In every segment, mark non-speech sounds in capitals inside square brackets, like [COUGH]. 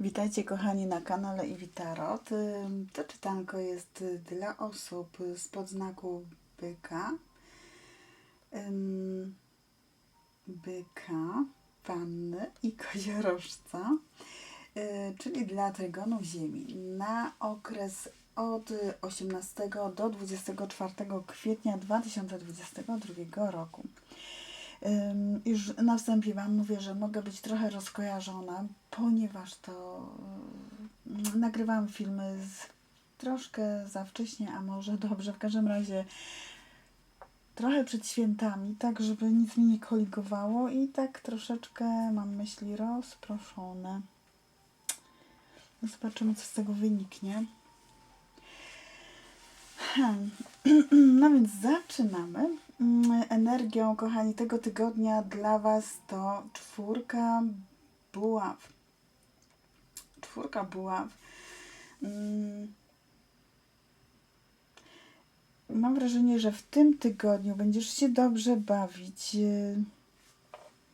Witajcie kochani na kanale Iwitarot. To czytanko jest y, dla osób z podznaku byka. Byka, panny i koziorożca, y, czyli dla trygonów Ziemi. Na okres od 18 do 24 kwietnia 2022 roku. Już na wstępie Wam mówię, że mogę być trochę rozkojarzona, ponieważ to nagrywałam filmy z, troszkę za wcześnie, a może dobrze, w każdym razie trochę przed świętami, tak żeby nic mi nie koligowało i tak troszeczkę mam myśli rozproszone. Zobaczymy, co z tego wyniknie. [CLEARS THROAT] No więc zaczynamy. Mm, Energią, kochani, tego tygodnia dla Was to czwórka buław. Czwórka buław. Mm. Mam wrażenie, że w tym tygodniu będziesz się dobrze bawić.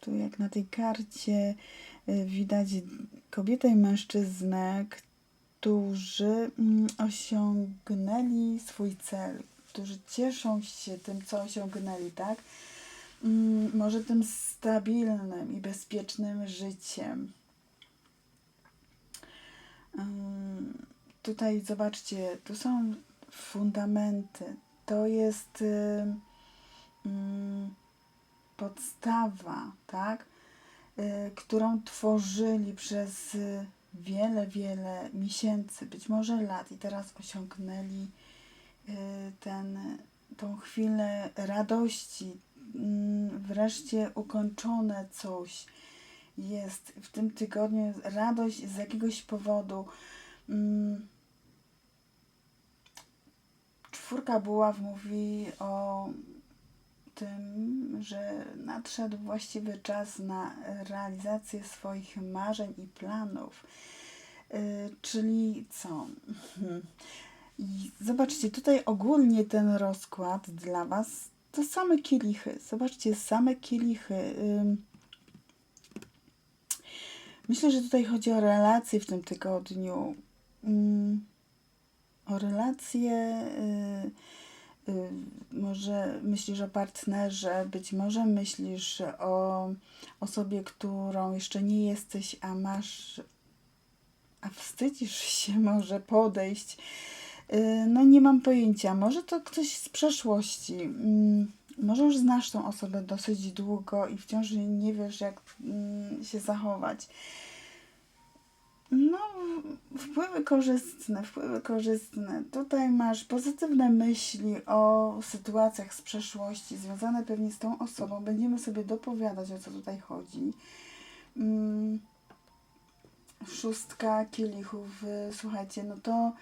Tu jak na tej karcie y, widać kobietę i mężczyznę, którzy mm, osiągnęli swój cel, którzy cieszą się tym, co osiągnęli, tak? Mm, Może tym stabilnym i bezpiecznym życiem. Ym, Tutaj zobaczcie, tu są fundamenty. To jest y, mm, podstawa, tak? Y, którą tworzyli przez y, wiele, wiele miesięcy, być może lat i teraz osiągnęli ten, tą chwilę radości, mm, wreszcie ukończone coś jest w tym tygodniu, radość z jakiegoś powodu. Mm, Czwórka buław mówi o tym, że nadszedł właściwy czas na realizację swoich marzeń i planów. Yy, czyli co? I zobaczcie, tutaj ogólnie ten rozkład dla Was to same kielichy. Zobaczcie, same kielichy. Myślę, że tutaj chodzi o relacje w tym tygodniu. Ym, O relacje. y, y, Może myślisz o partnerze, być może myślisz o osobie, którą jeszcze nie jesteś, a masz, a wstydzisz się [LAUGHS] może podejść. Y, No nie mam pojęcia, może to ktoś z przeszłości. Mm, Może już znasz tą osobę dosyć długo i wciąż nie wiesz, jak mm, się zachować. No, wpływy korzystne, wpływy korzystne. Tutaj masz pozytywne myśli o sytuacjach z przeszłości, związane pewnie z tą osobą. Będziemy sobie dopowiadać, o co tutaj chodzi. Mm, Szóstka kielichów, y, słuchajcie, no to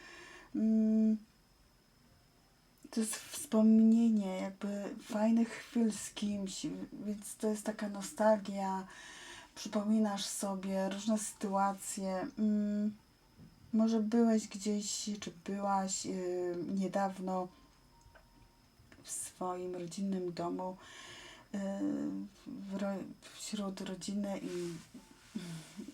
to jest wspomnienie jakby fajnych chwil z kimś, więc to jest taka nostalgia. Przypominasz sobie różne sytuacje. Mm, może byłeś gdzieś, czy byłaś y, niedawno w swoim rodzinnym domu, y, wśród rodziny i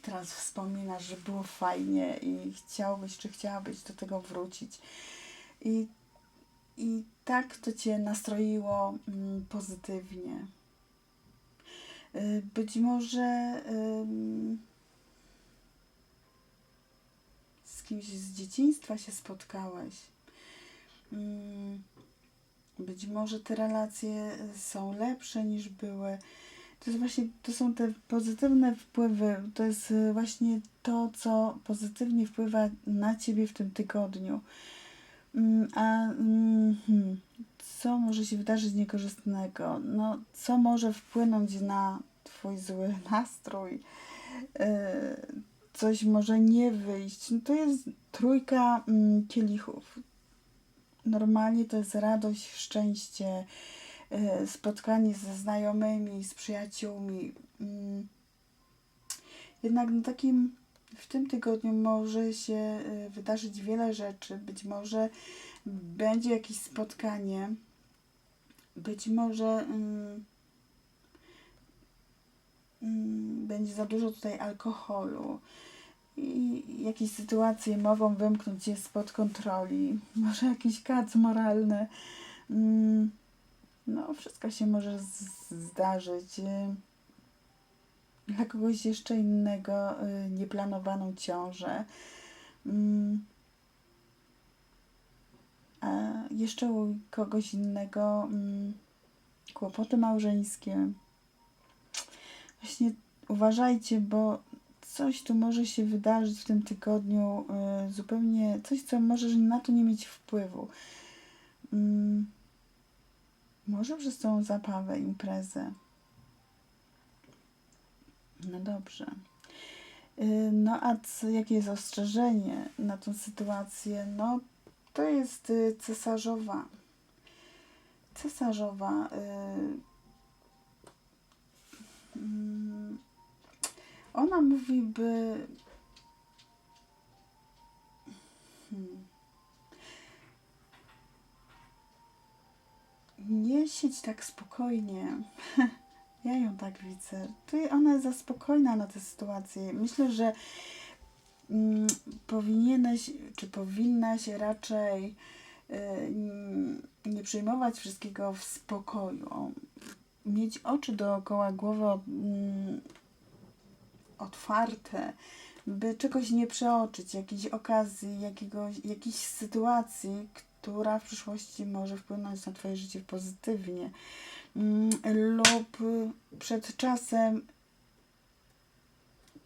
teraz wspominasz, że było fajnie i chciałbyś, czy chciałabyś do tego wrócić. I, i tak to cię nastroiło mm, pozytywnie. Y, Być może z kimś z dzieciństwa się spotkałeś. Mm, Być może te relacje są lepsze niż były. To jest właśnie, to są te pozytywne wpływy. To jest y, właśnie to, co pozytywnie wpływa na ciebie w tym tygodniu. Mm, A mm, hmm, co może się wydarzyć niekorzystnego? No, co może wpłynąć na twój zły [LAUGHS] nastrój? Yy, Coś może nie wyjść. No, to jest trójka mm, kielichów. Normalnie to jest radość, szczęście, spotkanie ze znajomymi, z przyjaciółmi. Mm. Jednak na takim w tym tygodniu może się y, wydarzyć wiele rzeczy. Być może będzie jakieś spotkanie, być może mm, mm, będzie za dużo tutaj alkoholu. I jakieś sytuacje mogą wymknąć cię spod kontroli. [LAUGHS] Może jakiś kac moralny. Mm, no, wszystko się może zdarzyć. Y, Dla kogoś jeszcze innego y, nieplanowaną ciążę. Mm, a jeszcze u kogoś innego mm, kłopoty małżeńskie. Właśnie uważajcie, bo coś tu może się wydarzyć w tym tygodniu, y, zupełnie coś, co może na to nie mieć wpływu. Może przez tą zabawę, imprezę. No dobrze. Y, No a jakie jest ostrzeżenie na tą sytuację? No to jest y, cesarzowa. Cesarzowa. y, mm, Ona mówi, by. Hmm. Nie tak spokojnie. [LAUGHS] Ja ją tak widzę. Ty, ona jest za spokojna na tę sytuację. Myślę, że mm, powinieneś, czy powinnaś raczej y, nie przyjmować wszystkiego w spokoju. Mieć oczy dookoła głowy mm, otwarte, by czegoś nie przeoczyć, jakiejś okazji, jakiegoś, jakiejś sytuacji, która w przyszłości może wpłynąć na Twoje życie pozytywnie. Mm, lub przed czasem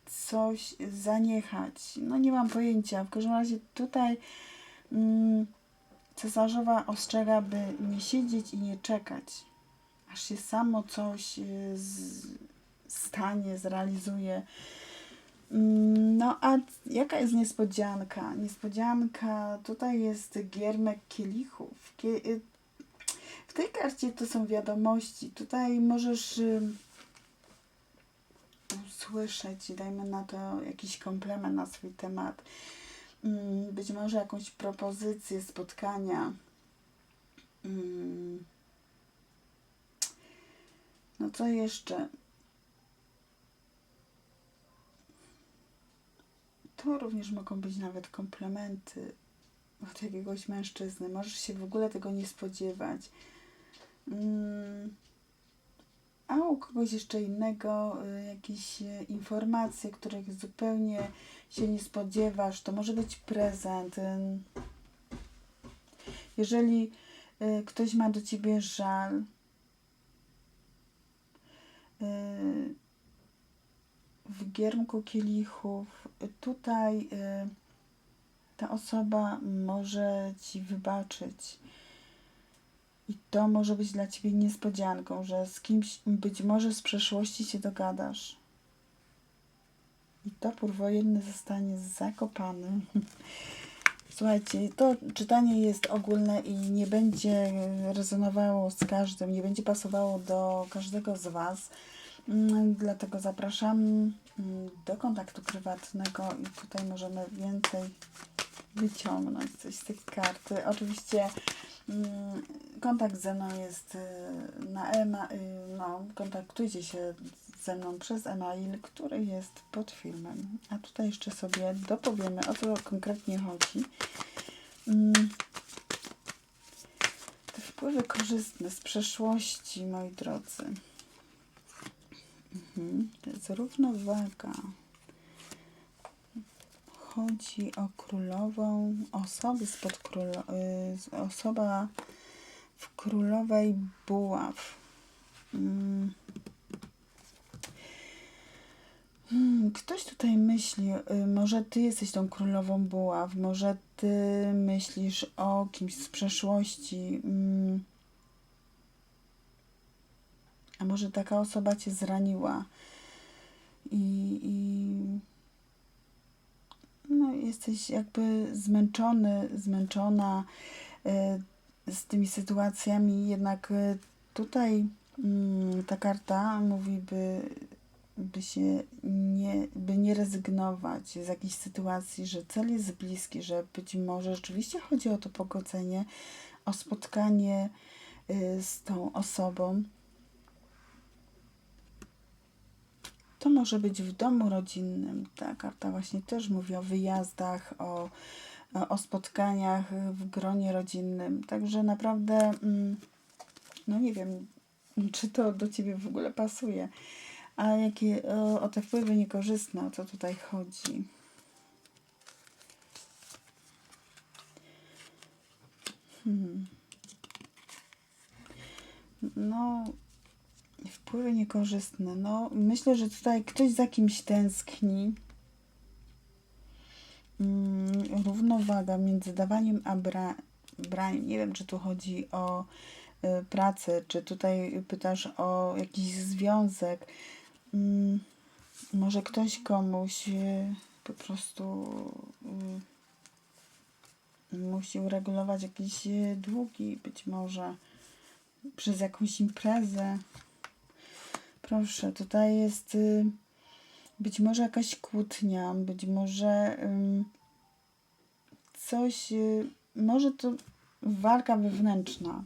coś zaniechać. No nie mam pojęcia. W każdym razie tutaj mm, cesarzowa ostrzega, by nie siedzieć i nie czekać, aż się samo coś y, z, stanie, zrealizuje. Mm, No a jaka jest niespodzianka? Niespodzianka tutaj jest giermek kielichów. Kie, y, w tej karcie to są wiadomości. Tutaj możesz y, usłyszeć, dajmy na to jakiś komplement na swój temat. Mm, Być może jakąś propozycję spotkania. Mm. No co jeszcze? To również mogą być nawet komplementy od jakiegoś mężczyzny. Możesz się w ogóle tego nie spodziewać. Mm. A u kogoś jeszcze innego y, jakieś y, informacje, których zupełnie się nie spodziewasz. To może być prezent. Jeżeli y, ktoś ma do ciebie żal, w giermku kielichów, tutaj y, ta osoba może ci wybaczyć. I to może być dla ciebie niespodzianką, że z kimś być może z przeszłości się dogadasz. I topór wojenny zostanie zakopany. [LAUGHS] Słuchajcie, to czytanie jest ogólne i nie będzie rezonowało z każdym, nie będzie pasowało do każdego z Was. Mm, Dlatego zapraszam mm, do kontaktu prywatnego i tutaj możemy więcej wyciągnąć coś z tych kart. Oczywiście mm, kontakt ze mną jest y, na ema, y, no, kontaktujcie się ze mną przez e-mail, który jest pod filmem. A tutaj jeszcze sobie dopowiemy, o co konkretnie chodzi. Te wpływy korzystne z przeszłości, moi drodzy. Mhm. To jest równowaga. Chodzi o królową, osoby spod królo, y, osoba w królowej buław. Mm. Hmm, Ktoś tutaj myśli, y, może ty jesteś tą królową buław, może ty myślisz o kimś z przeszłości. Mm. Może taka osoba cię zraniła i, i no, jesteś jakby zmęczony, zmęczona y, z tymi sytuacjami, jednak y, tutaj mm, ta karta mówi, by, by się nie, by nie rezygnować z jakiejś sytuacji, że cel jest bliski, że być może rzeczywiście chodzi o to pogodzenie, o spotkanie y, z tą osobą. To może być w domu rodzinnym. Ta karta właśnie też mówi o wyjazdach, o, o spotkaniach w gronie rodzinnym. Także naprawdę, mm, no nie wiem, czy to do ciebie w ogóle pasuje. A jakie o, o te wpływy niekorzystne, o co tutaj chodzi? Hmm. No, wpływy niekorzystne. No, myślę, że tutaj ktoś za kimś tęskni. Mm, równowaga między dawaniem a bra braniem. Nie wiem, czy tu chodzi o y, pracę, czy tutaj pytasz o jakiś związek. Mm, może ktoś komuś y, po prostu y, musi uregulować jakieś y, długi, być może przez jakąś imprezę. Proszę, tutaj jest y, być może jakaś kłótnia, być może ym, coś, y, może to walka wewnętrzna.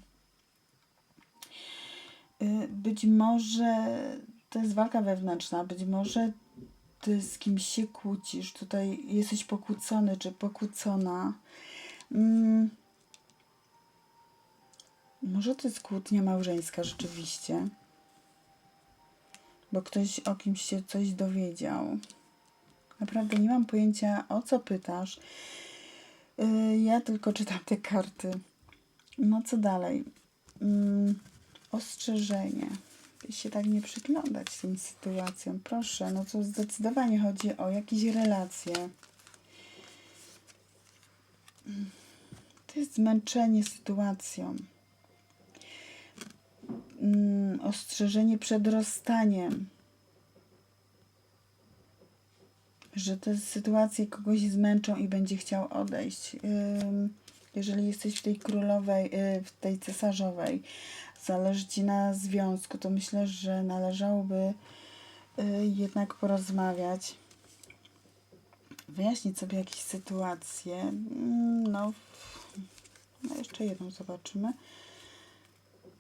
Y, być może to jest walka wewnętrzna, być może ty z kimś się kłócisz, tutaj jesteś pokłócony czy pokłócona. Mm. Może to jest kłótnia małżeńska rzeczywiście. Bo ktoś o kimś się coś dowiedział. Naprawdę nie mam pojęcia o co pytasz. Yy, ja tylko czytam te karty. No co dalej? Yy, ostrzeżenie. Się tak nie przyglądać tym sytuacjom. Proszę, no to zdecydowanie chodzi o jakieś relacje. To jest zmęczenie sytuacją mm, ostrzeżenie przed rozstaniem. Że te sytuacje kogoś zmęczą i będzie chciał odejść. Jeżeli jesteś w tej królowej, y, w tej cesarzowej, zależy ci na związku, to myślę, że należałoby y, jednak porozmawiać, wyjaśnić sobie jakieś sytuacje. Mm, no, no jeszcze jedną zobaczymy.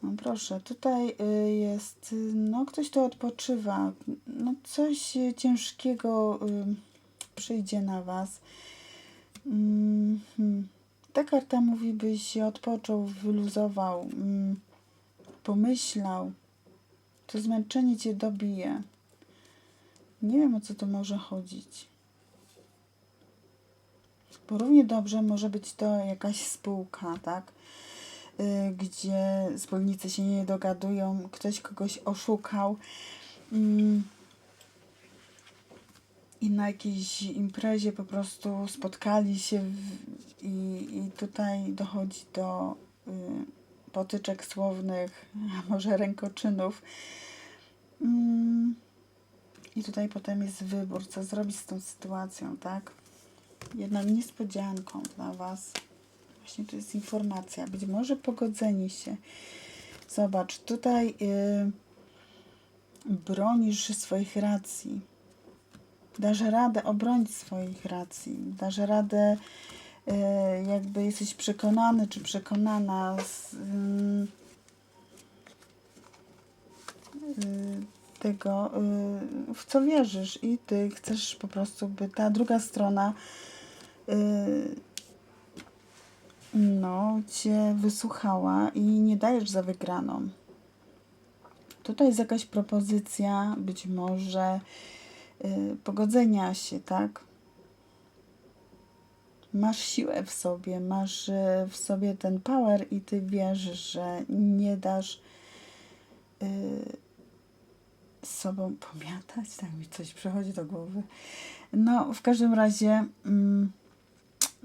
No proszę, tutaj y, jest, y, no ktoś tu odpoczywa, no coś y, ciężkiego przyjdzie na Was. Ta karta mówi, byś się odpoczął, wyluzował, mm, pomyślał. To zmęczenie Cię dobije. Nie wiem, o co to może chodzić. Bo równie dobrze może być to jakaś spółka, tak? Y, gdzie wspólnicy się nie dogadują, ktoś kogoś oszukał. Mm. I na jakiejś imprezie po prostu spotkali się i, i tutaj dochodzi do y, potyczek słownych, a może rękoczynów. Mm. I tutaj potem jest wybór, co zrobić z tą sytuacją, tak? Jedną niespodzianką dla Was. Właśnie to jest informacja. Być może pogodzenie się. Zobacz, tutaj yy, bronisz swoich racji. Dasz radę obronić swoich racji. Dasz radę, yy, jakby jesteś przekonany czy przekonana z yy, tego, y, w co wierzysz, i ty chcesz po prostu, by ta druga strona y, no, cię wysłuchała i nie dajesz za wygraną. Tutaj jest jakaś propozycja, być może yy, pogodzenia się, tak? Masz siłę w sobie, masz yy, w sobie ten power i ty wiesz, że nie dasz yy, sobą pomiatać. Tak mi coś przychodzi do głowy. No, w każdym razie. Yy,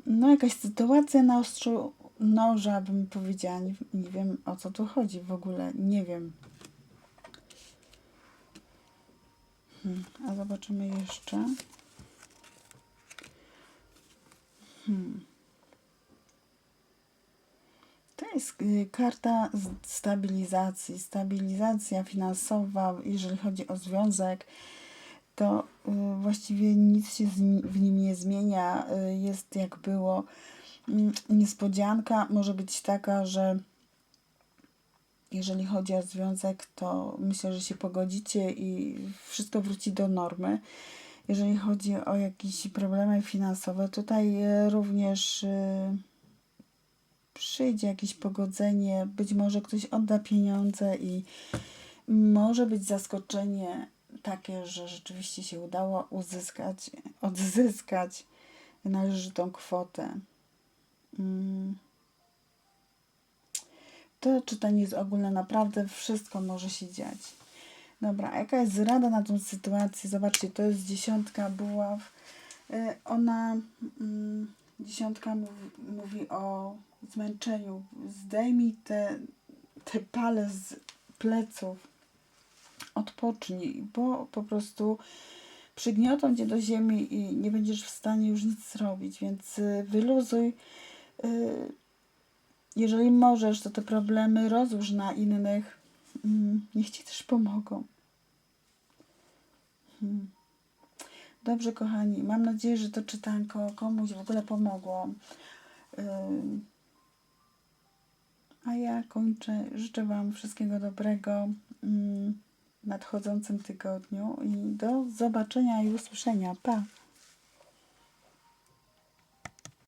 no jakaś sytuacja na ostrzu noża, bym powiedziała. Nie, nie wiem o co tu chodzi w ogóle. Nie wiem. Hmm, a zobaczymy jeszcze. Hmm. To jest y, karta stabilizacji. Stabilizacja finansowa, jeżeli chodzi o związek to y, właściwie nic się w nim nie zmienia, y, jest jak było. Mm, niespodzianka może być taka, że jeżeli chodzi o związek, to myślę, że się pogodzicie i wszystko wróci do normy. Jeżeli chodzi o jakieś problemy finansowe, tutaj również przyjdzie jakieś pogodzenie, być może ktoś odda pieniądze i może być zaskoczenie takie, że rzeczywiście się udało uzyskać, odzyskać należytą kwotę. Mm. To czytanie jest ogólne, naprawdę wszystko może się dziać. Dobra, jaka jest rada na tą sytuację? Zobaczcie, to jest dziesiątka buław. Y, Ona, mm, dziesiątka mówi, mówi o zmęczeniu. Zdejmij te, te pale z pleców. Odpocznij, bo po prostu przygniotą cię do ziemi i nie będziesz w stanie już nic zrobić, więc y, wyluzuj. y, Jeżeli możesz, to te problemy rozłóż na innych. Mm, Niech ci też pomogą. Hmm. Dobrze, kochani, mam nadzieję, że to czytanko komuś w ogóle pomogło. A ja kończę. Życzę Wam wszystkiego dobrego mm, nadchodzącym tygodniu i do zobaczenia i usłyszenia. Pa!